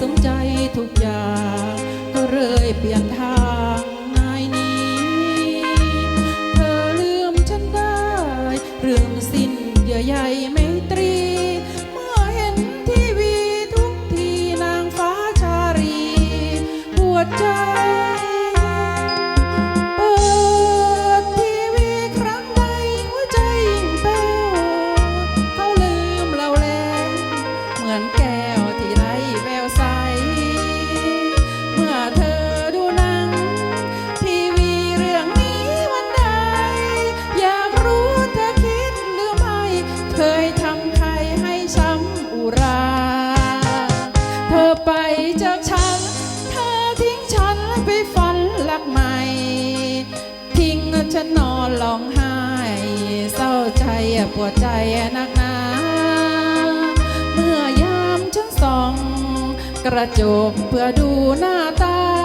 สมใจทุกอย่าง ก็เลยเปลี่ยนทางนายนี้ เธอลืมฉันได้ เรื่องสิ้นเยื่อใยไม่ เคยทำใครให้ช้ำอุรา เธอไปจากฉัน เธอทิ้งฉันไปฝันรักใหม่ ทิ้งฉันนอนร้งไห้ เศร้าใจปวดใจนักหนาเมื่อยามฉันส่อง กระจกเพื่อดูหน้าตา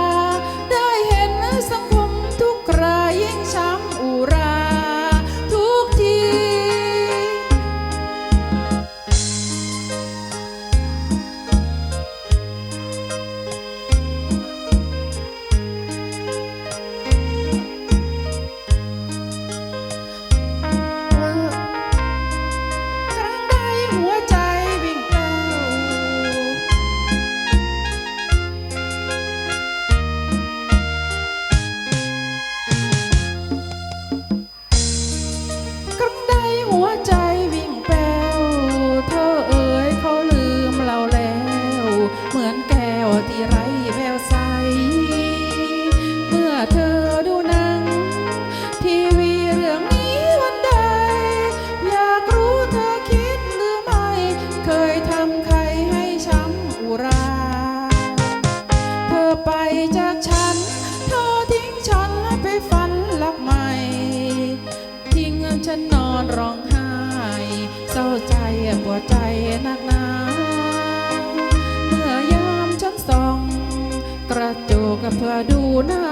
อนร้องไห้เศร้าใจปวดใจหนักหนาเมื่อยามฉันส่อง กระจกเพื่อดูหน้า